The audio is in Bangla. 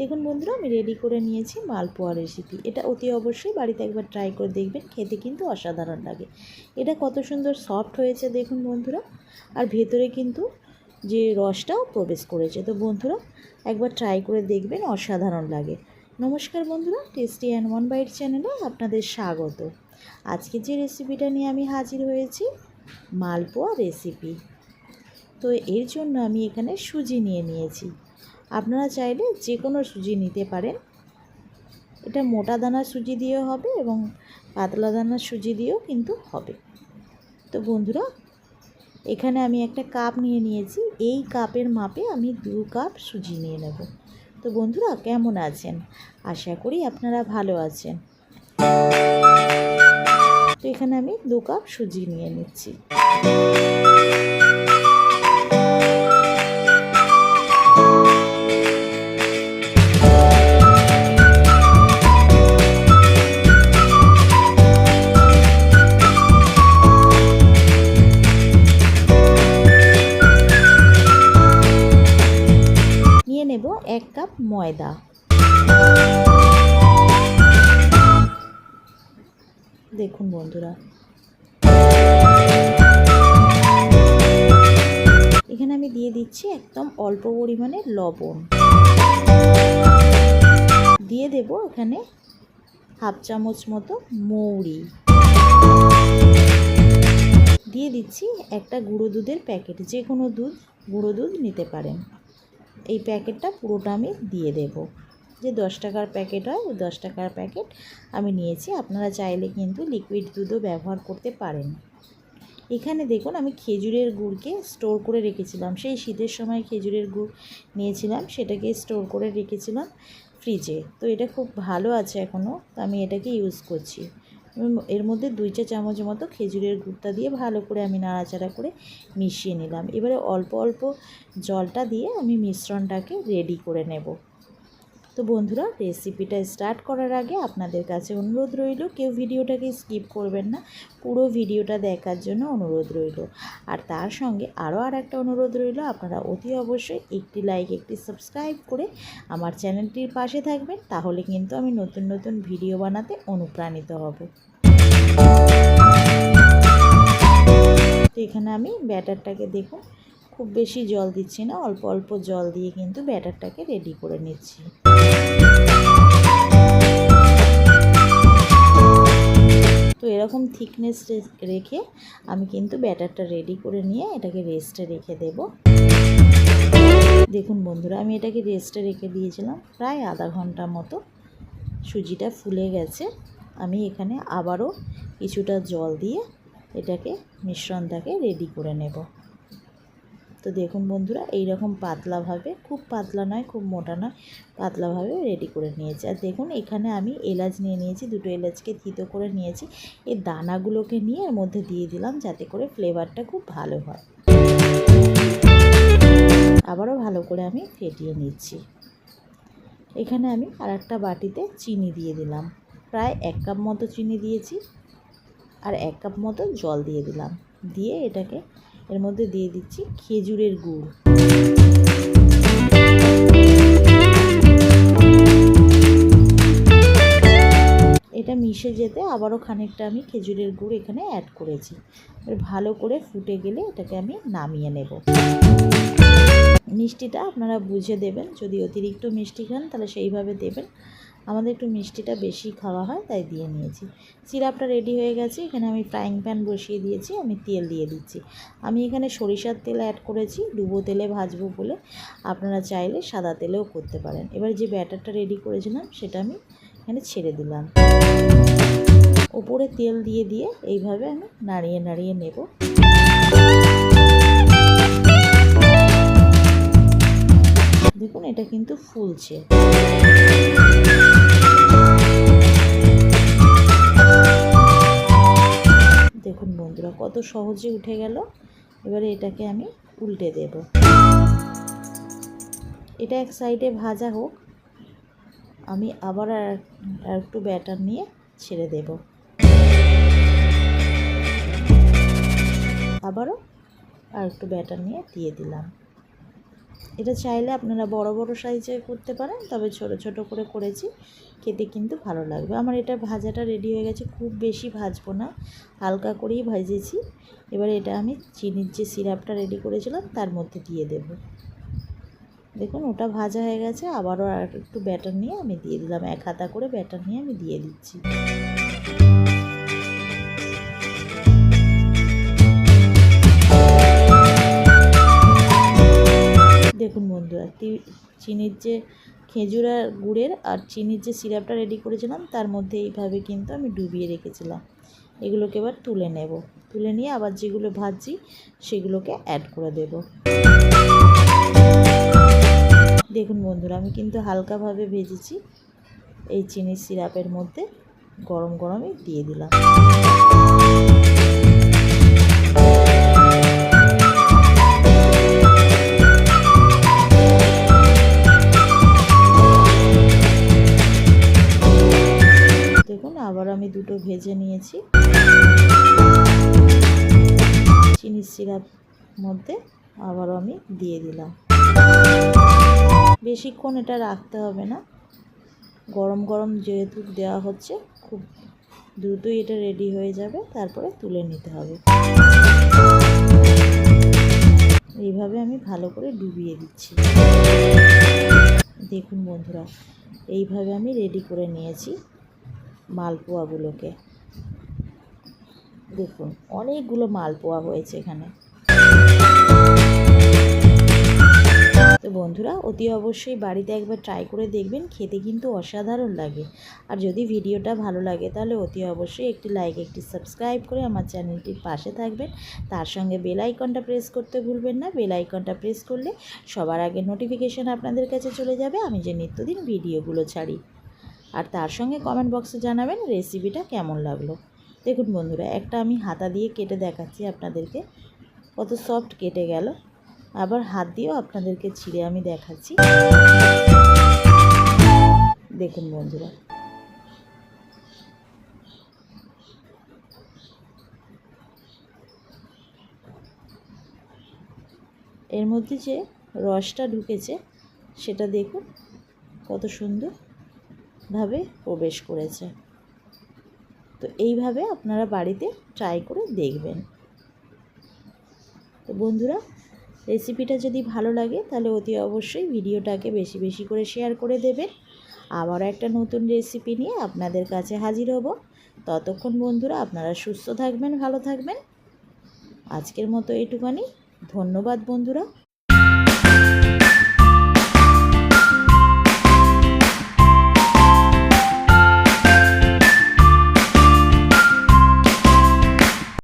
দেখুন বন্ধুরা, আমি রেডি করে নিয়েছি মালপোয়া রেসিপি এটা অতি অবশ্যই বাড়িতে একবার ট্রাই করে দেখবেন, খেতে কিন্তু অসাধারণ লাগে। এটা কত সুন্দর সফট হয়েছে দেখুন বন্ধুরা, আর ভেতরে কিন্তু যে রসটাও প্রবেশ করেছে। তো বন্ধুরা, একবার ট্রাই করে দেখবেন, অসাধারণ লাগে। নমস্কার বন্ধুরা টেস্টি অ্যান্ড ওয়ান বাইট চ্যানেলে আপনাদের স্বাগত। আজকে যে রেসিপিটা নিয়ে আমি হাজির হয়েছি, মালপোয়া রেসিপি তো এর জন্য আমি এখানে সুজি নিয়ে নিয়েছি। আপনারা চাইলে যে কোনো সুজি নিতে পারেন। এটা মোটা দানার সুজি দিয়েও হবে এবং পাতলা দানার সুজি দিয়েও কিন্তু হবে। তো বন্ধুরা, এখানে আমি একটা কাপ নিয়ে নিয়েছি। এই কাপের মাপে আমি দু কাপ সুজি নিয়ে নেব। তো বন্ধুরা, কেমন আছেন? আশা করি আপনারা ভালো আছেন। তো এখানে আমি দু কাপ সুজি নিয়ে নিচ্ছি। ময়দা। দেখুন বন্ধুরা। এখানে আমি দিয়ে দিচ্ছি একদম অল্প পরিমাণে লবণ। দিয়ে দেব এখানে হাফ চামচ মতো মৌরি। দিয়ে দিচ্ছি একটা গুঁড়ো দুধের প্যাকেট, যে কোনো দুধ, গুঁড়ো দুধ নিতে পারেন। এই প্যাকেটটা পুরোটা আমি দিয়ে দেব। যে দশ টাকার প্যাকেট হয়, ওই দশ টাকার প্যাকেট আমি নিয়েছি। আপনারা চাইলে কিন্তু লিকুইড দুধও ব্যবহার করতে পারেন। এখানে দেখুন, আমি খেজুরের গুড়কে স্টোর করে রেখেছিলাম। সেই শীতের সময় খেজুরের গুড় নিয়েছিলাম, সেটাকে স্টোর করে রেখেছিলাম ফ্রিজে তো এটা খুব ভালো আছে এখনও তো আমি এটাকে ইউজ করছি। এর মধ্যে দুই চা চামচ মতো খেজুরের গুড়টা দিয়ে ভালো করে আমি নাড়াচাড়া করে মিশিয়ে নিলাম। এবারে অল্প অল্প জলটা দিয়ে আমি মিশ্রণটাকে রেডি করে নেব। তো বন্ধুরা রেসিপিটা স্টার্ট করার আগে আপনাদের কাছে অনুরোধ রইল, কেউ ভিডিওটাকে স্কিপ করবেন না, পুরো ভিডিওটা দেখার জন্য অনুরোধ রইল। আর তার সঙ্গে আরও আর একটা অনুরোধ রইল, আপনারা অতি অবশ্যই একটি লাইক একটি সাবস্ক্রাইব করে আমার চ্যানেলটির পাশে থাকবেন, তাহলে কিন্তু আমি নতুন নতুন ভিডিও বানাতে অনুপ্রাণিত হব। তো এখানে আমি ব্যাটারটাকে দেখুন, খুব বেশি জল দিচ্ছি না, অল্প অল্প জল দিয়ে কিন্তু ব্যাটারটাকে রেডি করে নিচ্ছি। থিকনেস রেখে আমি কিন্তু ব্যাটারটা রেডি করে নিয়ে এটাকে রেস্টে রেখে দেব। দেখুন বন্ধুরা, আমি এটাকে রেস্টে রেখে দিয়েছিলাম প্রায় আধা ঘণ্টা মতো। সুজিটা ফুলে গেছে। আমি এখানে আবারও কিছুটা জল দিয়ে এটাকে মিশ্রণটাকে রেডি করে নেব। তো দেখুন বন্ধুরা এই রকম পাতলাভাবে, খুব পাতলা নয়, খুব মোটা নয়, পাতলাভাবে রেডি করে নিয়েছি। আর দেখুন, এখানে আমি এলাচ নিয়ে নিয়েছি, দুটো এলাচকে থিতো করে নিয়েছি। এই দানাগুলোকে নিয়ে এর মধ্যে দিয়ে দিলাম যাতে করে ফ্লেভারটা খুব ভালো হয়। আবারও ভালো করে আমি ফেটিয়ে নিচ্ছি। এখানে আমি আর একটা বাটিতে চিনি দিয়ে দিলাম। প্রায় এক কাপ মতো চিনি দিয়েছি আর এক কাপ মতো জল দিয়ে দিলাম। দিয়ে এটাকে এর মধ্যে দিয়ে দিচ্ছি খেজুরের গুড়। এটা মিশে যেতে আবারও খানিকটা আমি খেজুরের গুড় এখানে অ্যাড করেছি। ভালো করে ফুটে গেলে এটাকে আমি নামিয়ে নেব। মিষ্টিটা আপনারা বুঝে দেবেন, যদি অতিরিক্ত মিষ্টি খান তাহলে সেইভাবে দেবেন। আমাদের একটু মিষ্টিটা বেশি খাওয়া হয়, তাই দিয়ে নিয়েছি। সিরাপটা রেডি হয়ে গেছে, এখানে আমি ফ্রাইং প্যান বসিয়ে দিয়েছি, আমি তেল দিয়ে দিচ্ছি। আমি এখানে সরিষার তেল অ্যাড করেছি, ডুবো তেলে ভাজবো বলে। আপনারা চাইলে সাদা তেলেও করতে পারেন। এবার যে ব্যাটারটা রেডি করেছিলাম, সেটা আমি এখানে ছেড়ে দিলাম। ওপরে তেল দিয়ে দিয়ে এইভাবে আমি নাড়িয়ে নাড়িয়ে নেব। দেখুন, এটা কিন্তু ফুলছে। বন্ধুরা কত সহজে উঠে গেল? এবারে এটাকে আমি উল্টে দেব। এটা এক সাইডে ভাজা হোক, আমি আবার আর একটু ব্যাটার নিয়ে ছেড়ে দেব। আবারও আর একটু ব্যাটার নিয়ে দিয়ে দিলাম। এটা চাইলে আপনারা বড় বড় সাইজে করতে পারেন, তবে ছোট ছোট করে করেছি। খেতে কিন্তু ভালো লাগবে। আমার এটা ভাজাটা রেডি হয়ে গেছে, খুব বেশি ভাজবো না, হালকা করেই ভাজেছি। এবার এটা আমি চিনির যে সিরাপটা রেডি করেছিলাম, তার মধ্যে দিয়ে দেব। দেখুন, ওটা ভাজা হয়ে গেছে, আবারও আর একটু ব্যাটার নিয়ে আমি দিয়ে দিলাম। এক হাতা করে ব্যাটার নিয়ে আমি দিয়ে দিচ্ছি। বন্ধুরা চিনির যে খেজুর আর গুড়ের আর চিনির যে সিরাপটা রেডি করেছিলাম, তার মধ্যে এইভাবে কিন্তু আমি ডুবিয়ে রেখেছিলাম। এগুলোকে এবার তুলে নেব। তুলে নিয়ে আবার যেগুলো ভাজছি সেগুলোকে অ্যাড করে দেব। দেখুন বন্ধুরা, আমি কিন্তু হালকাভাবে ভেজেছি। এই চিনির সিরাপের মধ্যে গরম গরমই দিয়ে দিলাম। আবার আমি দুটো ভেজে নিয়েছি। চিনির সিরাপ মধ্যে আবারও আমি দিয়ে দিলাম। বেশিক্ষণ এটা রাখতে হবে না। গরম গরম যেহেতু দেওয়া হচ্ছে, খুব দ্রুতই এটা রেডি হয়ে যাবে, তারপরে তুলে নিতে হবে। এইভাবে আমি ভালো করে ডুবিয়ে দিচ্ছি। দেখুন বন্ধুরা, এইভাবে আমি রেডি করে নিয়েছি। মালপোয়াগুলোকে। দেখুন, অনেকগুলো মালপোয়া হয়েছে এখানে। তো বন্ধুরা, অতি অবশ্যই বাড়িতে একবার ট্রাই করে দেখবেন, খেতে কিন্তু অসাধারণ লাগে। আর যদি ভিডিওটা ভালো লাগে, তাহলে অতি অবশ্যই একটি লাইক একটি সাবস্ক্রাইব করে আমার চ্যানেলটির পাশে থাকবেন। তার সঙ্গে বেল আইকনটা প্রেস করতে ভুলবেন না। বেল আইকনটা প্রেস করলে সবার আগে নোটিফিকেশান আপনাদের কাছে চলে যাবে। আমি যে নিত্যদিন ভিডিওগুলো ছাড়ি। আর তার সঙ্গে কমেন্ট বক্সে জানাবেন রেসিপিটা কেমন লাগল। দেখুন বন্ধুরা, একটা আমি হাতা দিয়ে কেটে দেখাচ্ছি আপনাদেরকে, কত সফট কেটে গেল। আবার হাত দিয়েও আপনাদেরকে ছিঁড়ে আমি দেখাচ্ছি। দেখুন বন্ধুরা। এর মধ্যে যে রসটা ঢুকেছে, সেটা দেখুন, কত সুন্দর। ভাবে প্রবেশ করেছে। তো এইভাবে আপনারা বাড়িতে ট্রাই করে দেখবেন। তো বন্ধুরা রেসিপিটা যদি ভালো লাগে, তাহলে অতি অবশ্যই ভিডিওটাকে বেশি বেশি করে শেয়ার করে দেবেন। আবার একটা নতুন রেসিপি নিয়ে আপনাদের কাছে হাজির হব। ততক্ষণ বন্ধুরা, আপনারা সুস্থ থাকবেন, ভালো থাকবেন। আজকের মতো এইটুখানি ধন্যবাদ বন্ধুরা।